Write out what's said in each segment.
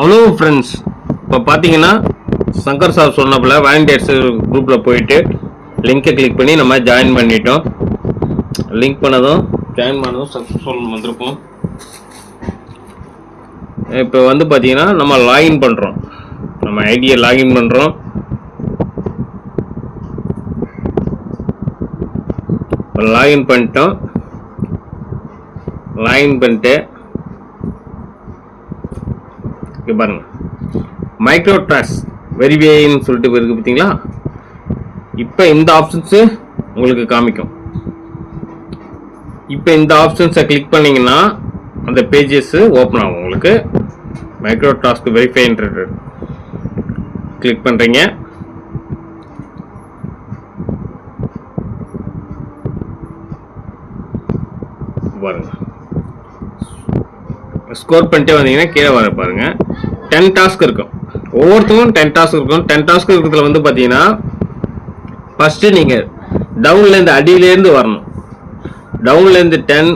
Hello friends இப்போ பார்த்தீங்கன்னா Shankar sir சொன்னப்பில் volunteers குரூப்பில் போயிட்டு லிங்கை கிளிக் பண்ணி நம்ம ஜாயின் பண்ணிட்டோம். லிங்க் பண்ணதும் ஜாயின் பண்ணதும் சக்ஸஸ்ஃபுல் வந்திருக்கும். இப்போ வந்து பார்த்தீங்கன்னா நம்ம லாகின் பண்ணுறோம் நம்ம ஐடியை லாகின் பண்ணுறோம் லாகின் பண்ணிட்டோம். லாகின் பண்ணிட்டு இங்கே பாருங்க. மைக்ரோ ட்ராஸ் வெரிவேன்னு சொல்லிட்டு இருக்குது பார்த்தீங்களா இப்போ இந்த ஆப்ஷன்ஸு உங்களுக்கு காமிக்கும். இப்போ இந்த ஆப்ஷன்ஸை கிளிக் பண்ணீங்கன்னா அந்த பேஜஸ் ஓப்பன் ஆகும் உங்களுக்கு. மைக்ரோ டாஸ்க் வெரிஃபைன்றது கிளிக் பண்ணுறீங்க பாருங்க. ஸ்கோர் பண்ணிட்டே வந்தீங்கன்னா கீழே வர பாருங்கள் டென் டாஸ்க் இருக்கும். ஒவ்வொருத்தரும் டென் டாஸ்க் இருக்கும். டென் டாஸ்க் இருக்கிறதுல வந்து பார்த்தீங்கன்னா ஃபஸ்ட்டு நீங்கள் டவுன்லேருந்து அடியிலேருந்து வரணும். டவுன்லேருந்து டென்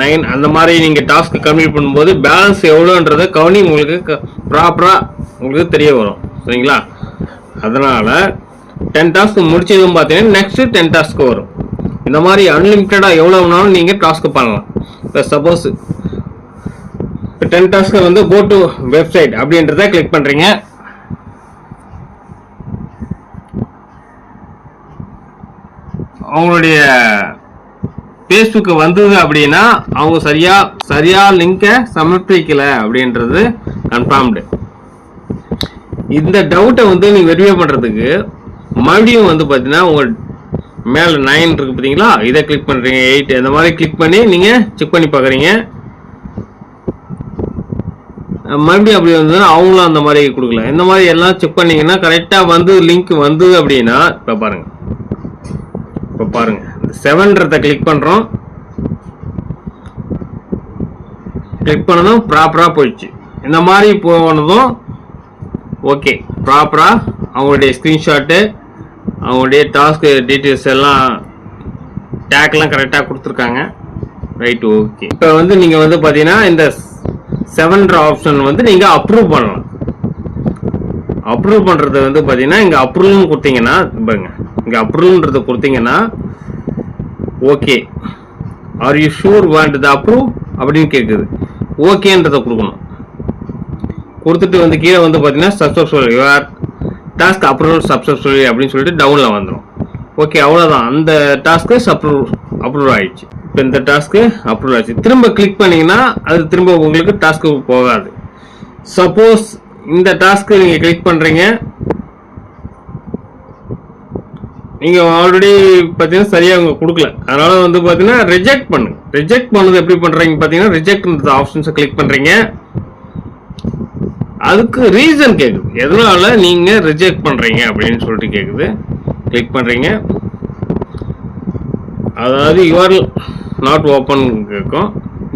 நைன் அந்த மாதிரி நீங்கள் டாஸ்க் கம்ப்ளீட் பண்ணும்போது பேலன்ஸ் எவ்வளோன்றதை கவனி உங்களுக்கு ப்ராப்பராக உங்களுக்கு தெரிய வரும். சரிங்களா? அதனால் டென் டாஸ்க் முடிச்சதும் பார்த்தீங்கன்னா நெக்ஸ்ட்டு டென் டாஸ்க் வரும். இந்த மாதிரி அன்லிமிட்டடாக எவ்வளோ வேணாலும் நீங்கள் டாஸ்க் பண்ணலாம். இப்போ சப்போஸ் டென் டாஸ்க்கு வந்து கோ டு வெப்சைட் அப்படின்றத கிளிக் பண்ணுறீங்க அவங்களுடைய ஃபேஸ்புக்கு வந்தது அப்படின்னா அவங்க சரியா சரியா லிங்கை சமர்ப்பிக்கல அப்படின்றது கன்ஃபார்ம்டு இந்த டவுட்டை வந்து நீங்கள் வெரிஃபை பண்ணுறதுக்கு மறுபடியும் வந்து பார்த்தீங்கன்னா உங்கள் மேலே நைன் இருக்கு பார்த்தீங்களா இதை கிளிக் பண்ணுறீங்க எயிட் இந்த மாதிரி கிளிக் பண்ணி நீங்கள் செக் பண்ணி பார்க்குறீங்க மறுபடியும் அப்படி வந்ததுன்னா அவங்களும் அந்த மாதிரி கொடுக்கல. இந்த மாதிரி எல்லாம் செக் பண்ணீங்கன்னா கரெக்டாக வந்து லிங்க் வந்தது அப்படின்னா இப்போ பாருங்கள் இப்போ பாருங்கள் இந்த செவன்றதை கிளிக் பண்ணுறோம் கிளிக் பண்ணதும் ப்ராப்பராக போயிடுச்சு. இந்த மாதிரி போனதும் ஓகே ப்ராப்பராக அவங்களுடைய ஸ்க்ரீன்ஷாட்டு அவங்களுடைய டாஸ்க் டீட்டெயில்ஸ் எல்லாம் டேக்லாம் கரெக்டாக கொடுத்துருக்காங்க. ரைட் ஓகே இப்போ வந்து நீங்கள் வந்து பார்த்தீங்கன்னா இந்த செவன்ற ஆப்ஷன் வந்து நீங்கள் அப்ரூவ் பண்ணலாம். அப்ரூவ் பண்ணுறது வந்து பார்த்தீங்கன்னா இங்கே அப்ரூவ்னு கொடுத்தீங்கன்னா பாருங்க இங்கே அப்ரூவ்ன்றதை கொடுத்தீங்கன்னா okay are you sure want the approve அப்படின்னு கேட்குது ஓகேன்றதை கொடுக்கணும். கொடுத்துட்டு வந்து கீழே வந்து பார்த்தீங்கன்னா successful your task approval successfully அப்படின்னு சொல்லிட்டு டவுனில் வந்துடும் ஓகே அவ்வளோதான் அந்த டாஸ்க்கு சப்ரூவ் அப்ரூவ் ஆயிடுச்சு. இப்போ இந்த டாஸ்க்கு அப்ரூவ் ஆச்சு. திரும்ப கிளிக் பண்ணீங்கன்னா அது திரும்ப உங்களுக்கு டாஸ்க்கு போகாது. சப்போஸ் இந்த டாஸ்க்கு நீங்கள் கிளிக் பண்ணுறீங்க நீங்கள் ஆல்ரெடி பார்த்தீங்கன்னா சரியாக அவங்க கொடுக்கல. அதனால் வந்து பார்த்தீங்கன்னா ரிஜெக்ட் பண்ணுங்க ரிஜெக்ட் பண்ணது எப்படி பண்ணுறீங்க பார்த்தீங்கன்னா ரிஜெக்ட் ஆப்ஷன்ஸை கிளிக் பண்ணுறீங்க அதுக்கு ரீசன் கேட்குது எதனால நீங்கள் ரிஜெக்ட் பண்ணுறீங்க அப்படின்னு சொல்லிட்டு கேட்குது கிளிக் பண்ணுறீங்க அதாவது யுவர் நாட் ஓப்பன் இருக்கும்.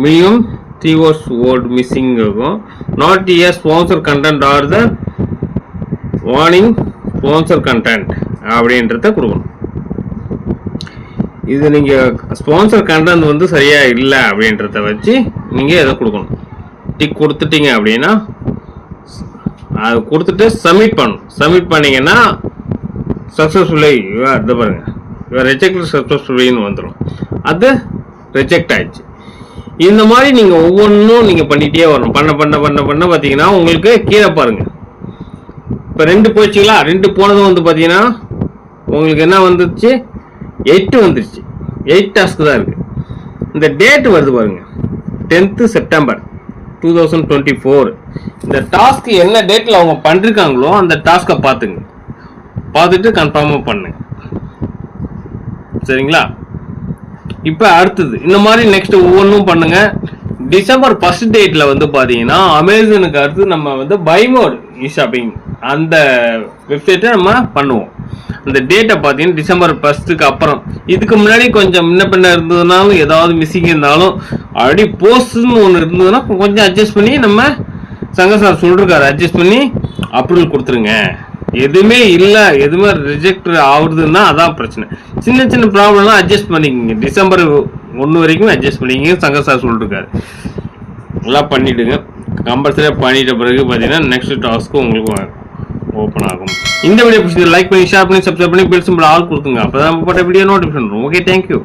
மினிமம் கீவோர்ட்ஸ் வேர்ட் மிஸ்ஸிங் இருக்கும். Not year sponsor content or the warning sponsor content அப்படின்றத கொடுக்கணும். இது நீங்கள் ஸ்பான்சர் கண்டென்ட் வந்து சரியாக இல்லை அப்படின்றத வச்சு நீங்கள் இதை கொடுக்கணும். டிக் கொடுத்துட்டீங்க அப்படின்னா அது கொடுத்துட்டு சப்மிட் பண்ணும் சப்மிட் பண்ணிங்கன்னா சக்ஸஸ்ஃபுல்லி இது பாருங்கள் ரிஜெக்ட் சக்ஸஸ்ஃபுல்லின்னு வந்துடும் அது ரிஜெக்ட் ஆயிடுச்சு. இந்த மாதிரி நீங்கள் ஒவ்வொன்றும் நீங்கள் பண்ணிகிட்டே வரணும். பண்ண பண்ண பண்ண பண்ண பார்த்தீங்கன்னா உங்களுக்கு கீழே பாருங்கள் இப்போ ரெண்டு போச்சுங்களா? ரெண்டு போனதும் வந்து பார்த்தீங்கன்னா உங்களுக்கு என்ன வந்துருச்சு? எயிட்டு வந்துருச்சு. எயிட் டாஸ்க் தான் இருக்குது இந்த டேட் வருது பாருங்க. Tenth September two thousand twenty four இந்த டாஸ்க் என்ன டேட்டில் அவங்க பண்ணிருக்காங்களோ அந்த டாஸ்க்கை பார்த்துங்க பார்த்துட்டு கன்ஃபார்மாக பண்ணுங்க. சரிங்களா? இப்போ அடுத்தது. இந்த மாதிரி நெக்ஸ்ட் ஒவ்வொன்றும் பண்ணுங்க. டிசம்பர் ஃபர்ஸ்ட் டேட்டில் வந்து பார்த்தீங்கன்னா அமேசானுக்கு அடுத்து நம்ம வந்து பைமோட் இ ஷாப்பிங் அந்த வெப்சைட்டை நம்ம பண்ணுவோம். அந்த டேட்டை பார்த்தீங்கன்னா டிசம்பர் ஃபர்ஸ்ட்டுக்கு அப்புறம். இதுக்கு முன்னாடி கொஞ்சம் முன்ன பின்ன இருந்ததுனாலும் ஏதாவது மிஸ்ஸிங் இருந்தாலும் ஆல்ரெடி போஸ்ட்னு ஒன்று இருந்ததுன்னா கொஞ்சம் அட்ஜஸ்ட் பண்ணி நம்ம சங்க சார் சொல்லிருக்காரு. அட்ஜஸ்ட் பண்ணி அப்ரூவல் கொடுத்துருங்க. எதுவுமே இல்லை எதுவுமே ரிஜெக்ட் ஆகுதுன்னா அதான் பிரச்சனை. சின்ன சின்ன ப்ராப்ளம்லாம் அட்ஜஸ்ட் பண்ணிக்கோங்க. டிசம்பர் ஒன்று வரைக்கும் அட்ஜஸ்ட் பண்ணிக்கிங்க சங்க சார் சொல்லிருக்காரு. எல்லாம் பண்ணிவிடுங்க கம்பல்சரியாக பண்ணிட்ட பிறகு பார்த்தீங்கன்னா நெக்ஸ்ட் டாஸ்க்கு உங்களுக்கு ஓப்பன் ஆகும். இந்த வீடியோ பிடிச்சது லைக் பண்ணி ஷேர் பண்ணி சப்ஸ்கிரைப் பண்ணி பெல் சிம்பிள் ஆல் கொடுத்துங்க அப்போ தான் போட்ட வீடியோ நோட்டிஃபிகேஷன் ஓகே தேங்க்யூ